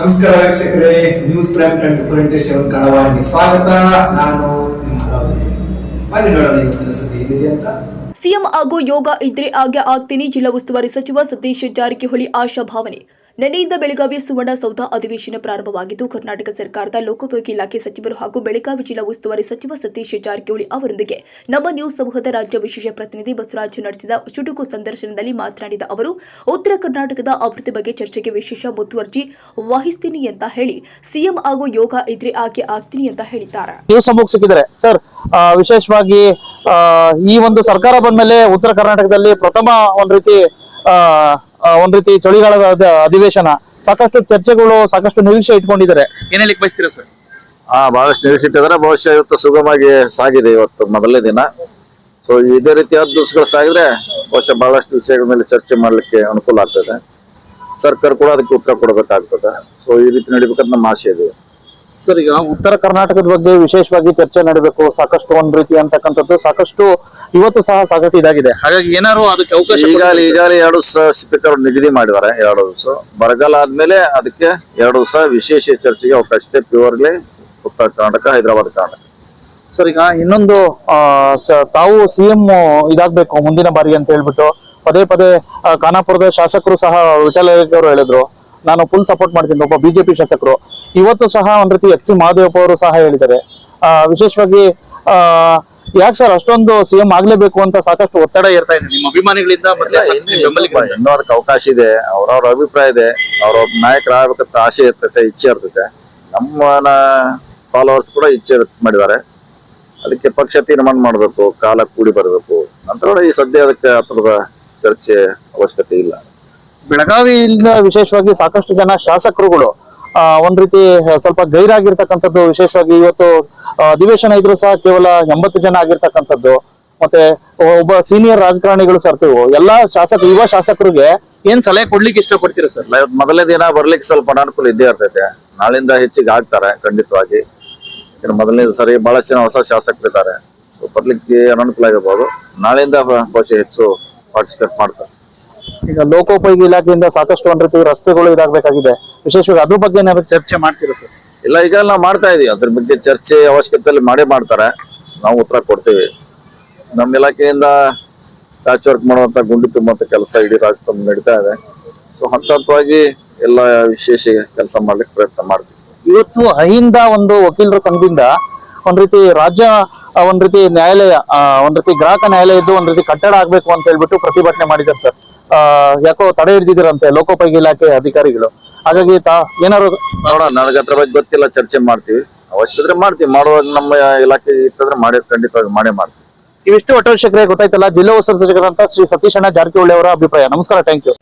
ನಮಸ್ಕಾರ ವೀಕ್ಷಕರೇ news prime twenty four into seven ಕನ್ನಡವಾಹಿನಿ ಸ್ವಾಗತ. ನಾನು ನಿಮ್ಮ. ಬನ್ನಿ ನೋಡೋಣ ಇವತ್ತಿನ ಸುದ್ದಿ ಏನಿದೆ ಅಂತ. ಸಿಎಂ ಹಾಗೂ ಯೋಗ ಇದ್ರೆ ಆಗೆ ಆಗ್ತೀನಿ, ಜಿಲ್ಲಾ ಉಸ್ತುವಾರಿ ಸಚಿವ ಸತೀಶ್ ಜಾರಕಿಹೊಳಿ ಆಶಾಭಾವನೆ. ನಿನ್ನೆಯಿಂದ ಬೆಳಗಾವಿ ಸುವರ್ಣಸೌಧ ಅಧಿವೇಶನ ಪ್ರಾರಂಭವಾಗಿದ್ದು, ಕರ್ನಾಟಕ ಸರ್ಕಾರದ ಲೋಕೋಪಯೋಗಿ ಇಲಾಖೆ ಸಚಿವರು ಹಾಗೂ ಬೆಳಗಾವಿ ಜಿಲ್ಲಾ ಉಸ್ತುವಾರಿ ಸಚಿವ ಸತೀಶ್ ಜಾರಕಿಹೊಳಿ ಅವರೊಂದಿಗೆ ನಮ್ಮ ನ್ಯೂಸ್ ಸಮೂಹದ ರಾಜ್ಯ ವಿಶೇಷ ಪ್ರತಿನಿಧಿ ಬಸವರಾಜ್ ನಡೆಸಿದ ಚುಟುಕು ಸಂದರ್ಶನದಲ್ಲಿ ಮಾತನಾಡಿದ ಅವರು, ಉತ್ತರ ಕರ್ನಾಟಕದ ಅಭಿವೃದ್ಧಿ ಬಗ್ಗೆ ಚರ್ಚೆಗೆ ವಿಶೇಷ ಮುತುವರ್ಜಿ ವಹಿಸ್ತೀನಿ ಅಂತ ಹೇಳಿ, ಸಿಎಂ ಹಾಗೂ ಯೋಗ ಇದ್ರೆ ಆಕೆ ಆಗ್ತೀನಿ ಅಂತ ಹೇಳಿದ್ದಾರೆ. ಸರ್ ವಿಶೇಷವಾಗಿ ಈ ಒಂದು ಸರ್ಕಾರ ಬಂದ್ಮೇಲೆ ಉತ್ತರ ಕರ್ನಾಟಕದಲ್ಲಿ ಪ್ರಥಮ ಒಂದ್ ರೀತಿ ಒಂದ್ ರೀತಿ ಚಳಿಗಾಲದ ಅದ- ಅಧಿವೇಶನ ಸಾಕಷ್ಟು ಚರ್ಚೆಗಳು ಸಾಕಷ್ಟು ನಿರೀಕ್ಷೆ ಇಟ್ಕೊಂಡಿದ್ದಾರೆ. ಏನ್ ಹೇಳಿಕ್ ಬಯಸ್ತೀರಾ ಸರ್? ಹಾ ಬಹಳಷ್ಟು ನಿರೀಕ್ಷೆ ಇಟ್ಟಿದ್ದಾರೆ. ಬಹುಶಃ ಇವತ್ತು ಸುಗಮವಾಗಿ ಸಾಗಿದೆ ಇವತ್ತು ಮೊದಲನೇ ದಿನ. ಸೊ ಇದೇ ರೀತಿಯಾದ ದಿವಸಗಳು ಸಾಗಿದ್ರೆ ಬಹುಶಃ ಬಹಳಷ್ಟು ವಿಷಯಗಳ ಮೇಲೆ ಚರ್ಚೆ ಮಾಡ್ಲಿಕ್ಕೆ ಅನುಕೂಲ ಆಗ್ತದೆ. ಸರ್ಕಾರ ಕೂಡ ಅದಕ್ಕೆ ಉತ್ತರ ಕೊಡಬೇಕಾಗ್ತದೆ. ಸೊ ಈ ರೀತಿ ನಡಿಬೇಕಂತ ನಮ್ಮ ಆಶೆ ಇದೆ. ಸರ್ ಈಗ ಉತ್ತರ ಕರ್ನಾಟಕದ ಬಗ್ಗೆ ವಿಶೇಷವಾಗಿ ಚರ್ಚೆ ನಡಬೇಕು ಸಾಕಷ್ಟು ಒಂದ್ ರೀತಿ ಅಂತಕ್ಕಂಥದ್ದು ಸಾಕಷ್ಟು ಇವತ್ತು ಸಹ ಸಾಕಷ್ಟು ಇದಾಗಿದೆ. ಹಾಗಾಗಿ ಏನಾದ್ರು ಅದಕ್ಕೆ ಅವಕಾಶ ಈಗಾಗಲೇ ಈಗಾಗಲೇ ಎರಡು ದಿವಸ ಸ್ಪೀಕರ್ ನಿಗದಿ ಮಾಡಿದ್ದಾರೆ ಎರಡು ದಿವಸ. ಬರಗಾಲ ಆದ್ಮೇಲೆ ಅದಕ್ಕೆ ಎರಡು ದಿವಸ ವಿಶೇಷ ಚರ್ಚೆಗೆ ಅವಕಾಶ ಇದೆ ಪ್ಯೂರ್ಲಿ ಉತ್ತರ ಕರ್ನಾಟಕ ಹೈದರಾಬಾದ್ ಕರ್ನಾಟಕ. ಸರ್ ಈಗ ಇನ್ನೊಂದು ತಾವು ಸಿಎಂ ಇದಾಗ್ಬೇಕು ಮುಂದಿನ ಬಾರಿ ಅಂತ ಹೇಳ್ಬಿಟ್ಟು ಪದೇ ಪದೇ ಖಾನಾಪುರದ ಶಾಸಕರು ಸಹ ವಿಠಲ ಅವರು ಹೇಳಿದ್ರು. ನಾನು ಫುಲ್ ಸಪೋರ್ಟ್ ಮಾಡ್ತೀನಿ ಒಬ್ಬ ಬಿಜೆಪಿ ಶಾಸಕರು. ಇವತ್ತು ಸಹ ಒಂದ್ ರೀತಿ ಎಚ್ ಸಿ ಮಹಾದೇವಪ್ಪ ಅವರು ಸಹ ಹೇಳಿದ್ದಾರೆ. ಆ, ವಿಶೇಷವಾಗಿ ಆ ಯಾಕೆ ಸರ್ ಅಷ್ಟೊಂದು ಸಿಎಂ ಆಗ್ಲೇಬೇಕು ಅಂತ ಸಾಕಷ್ಟು ಒತ್ತಡ ಇರ್ತಾ ಇದೆ ನಿಮ್ಮ ಅಭಿಮಾನಿಗಳಿಂದ ಅದಕ್ಕೆ ಅವಕಾಶ ಇದೆ. ಅವ್ರವ್ರ ಅಭಿಪ್ರಾಯ ಇದೆ. ಅವ್ರವ್ರ ನಾಯಕರಾಗಬೇಕಂತ ಆಸೆ ಇರ್ತೈತೆ ಇಚ್ಛೆ ಇರ್ತೈತೆ. ನಮ್ಮ ಫಾಲೋವರ್ಸ್ ಕೂಡ ಇಚ್ಛೆ ಮಾಡಿದ್ದಾರೆ. ಅದಕ್ಕೆ ಪಕ್ಷ ತೀರ್ಮಾನ ಮಾಡಬೇಕು ಕಾಲ ಕೂಡಿ ಬರಬೇಕು. ನಂತರ ಈ ಸದ್ಯ ಅದಕ್ಕೆ ಆ ಥರದ ಚರ್ಚೆ ಅವಶ್ಯಕತೆ ಇಲ್ಲ. ಬೆಳಗಾವಿಯಿಂದ ವಿಶೇಷವಾಗಿ ಸಾಕಷ್ಟು ಜನ ಶಾಸಕರುಗಳು ಒಂದ್ ರೀತಿ ಸ್ವಲ್ಪ ಗೈರಾಗಿರ್ತಕ್ಕಂಥದ್ದು, ವಿಶೇಷವಾಗಿ ಇವತ್ತು ಅಧಿವೇಶನ ಇದ್ರು ಸಹ ಕೇವಲ ಎಂಬತ್ತು ಜನ ಆಗಿರ್ತಕ್ಕಂಥದ್ದು, ಮತ್ತೆ ಒಬ್ಬ ಸೀನಿಯರ್ ರಾಜಕಾರಣಿಗಳು ಸರ್ತಿವು ಎಲ್ಲಾ ಶಾಸಕ, ಯುವ ಶಾಸಕರಿಗೆ ಏನ್ ಸಲಹೆ ಕೊಡ್ಲಿಕ್ಕೆ ಇಷ್ಟಪಡ್ತೀರಾ ಸರ್? ಮೊದಲನೇ ದಿನ ಬರ್ಲಿಕ್ಕೆ ಸ್ವಲ್ಪ ಅನಾನುಕೂಲ ಇದ್ದೇ ಇರ್ತೈತೆ. ನಾಳಿಂದ ಹೆಚ್ಚಿಗೆ ಆಗ್ತಾರೆ, ಖಂಡಿತವಾಗಿ. ಮೊದಲನೇ ಸರಿ, ಬಹಳಷ್ಟು ಜನ ಹೊಸ ಶಾಸಕರಿದ್ದಾರೆ. ಬರ್ಲಿಕ್ಕೆ ಅನಾನುಕೂಲ ಆಗಿರ್ಬೋದು. ನಾಳೆಯಿಂದ ಬಹುಶಃ ಹೆಚ್ಚು ಪಾರ್ಟಿಸಿಪೇಟ್ ಮಾಡ್ತಾರೆ. ಈಗ ಲೋಕೋಪಯೋಗಿ ಇಲಾಖೆಯಿಂದ ಸಾಕಷ್ಟು ಒಂದ್ ರೀತಿ ರಸ್ತೆಗಳು ಇದಾಗಬೇಕಾಗಿದೆ. ವಿಶೇಷವಾಗಿ ಅದ್ರ ಬಗ್ಗೆ ಏನಾದ್ರು ಚರ್ಚೆ ಮಾಡ್ತೀರಾ ಸರ್? ಇಲ್ಲ ಈಗ ನಾವು ಮಾಡ್ತಾ ಇದೀವಿ. ಅದ್ರ ಬಗ್ಗೆ ಚರ್ಚೆ ಅವಶ್ಯಕತೆಯಲ್ಲಿ ಮಾಡೇ ಮಾಡ್ತಾರೆ. ನಾವು ಉತ್ತರ ಕೊಡ್ತೀವಿ. ನಮ್ಮ ಇಲಾಖೆಯಿಂದ ಪ್ಯಾಚ್ ವರ್ಕ್ ಮಾಡುವಂತ ಗುಂಡಿ ತುಂಬುವಂತ ಕೆಲಸ ಇಡೀ ರಾಜ್ಯ ನಡೀತಾ ಇದೆ. ಸೊ ಹಂತ ಹಂತವಾಗಿ ಎಲ್ಲ ವಿಶೇಷ ಕೆಲಸ ಮಾಡ್ಲಿಕ್ಕೆ ಪ್ರಯತ್ನ ಮಾಡ್ತೀವಿ. ಇವತ್ತು ಅಹಿಂದ ಒಂದು ವಕೀಲರ ಸಂಘದಿಂದ ಒಂದ್ ರೀತಿ ರಾಜ್ಯ ಒಂದ್ ರೀತಿ ನ್ಯಾಯಾಲಯ ಒಂದ್ ರೀತಿ ಗ್ರಾಹಕ ನ್ಯಾಯಾಲಯದ್ದು ಒಂದ್ ರೀತಿ ಕಟ್ಟಡ ಆಗ್ಬೇಕು ಅಂತ ಹೇಳ್ಬಿಟ್ಟು ಪ್ರತಿಭಟನೆ ಮಾಡಿದ್ದಾರೆ ಸರ್. ಯಾಕೋ ತಡೆ ಹಿಡಿದಿದ್ದೀರಂತೆ ಲೋಕೋಪಯೋಗಿ ಇಲಾಖೆ ಅಧಿಕಾರಿಗಳು. ಹಾಗಾಗಿ ತಾ ಏನಾದ್ರು ನೋಡೋಣ ನನಗೆ ಅದ್ರ ಬಗ್ಗೆ ಗೊತ್ತಿಲ್ಲ ಚರ್ಚೆ ಮಾಡ್ತೀವಿ. ಅವಶ್ಯಕತೆ ಮಾಡ್ತೀವಿ. ಮಾಡುವಾಗ ನಮ್ಮ ಇಲಾಖೆ ಇತ್ತಂದ್ರೆ ಮಾಡಿ ಖಂಡಿತವಾಗಿ ಮಾಡೇ ಮಾಡ್ತೀವಿ. ಇವಿಷ್ಟು ಒಟ್ಟು ಶಿಕ್ಷಕರೇ ಗೊತ್ತಾಯ್ತಲ್ಲ ಜಿಲ್ಲಾ ಉಸ್ತುವಾರಿ ಸಚಿವರಂತ ಶ್ರೀ ಸತೀಶಣ್ಣ ಜಾರಕಿಹೊಳಿ ಅವರ ಅಭಿಪ್ರಾಯ. ನಮಸ್ಕಾರ ಥ್ಯಾಂಕ್ ಯು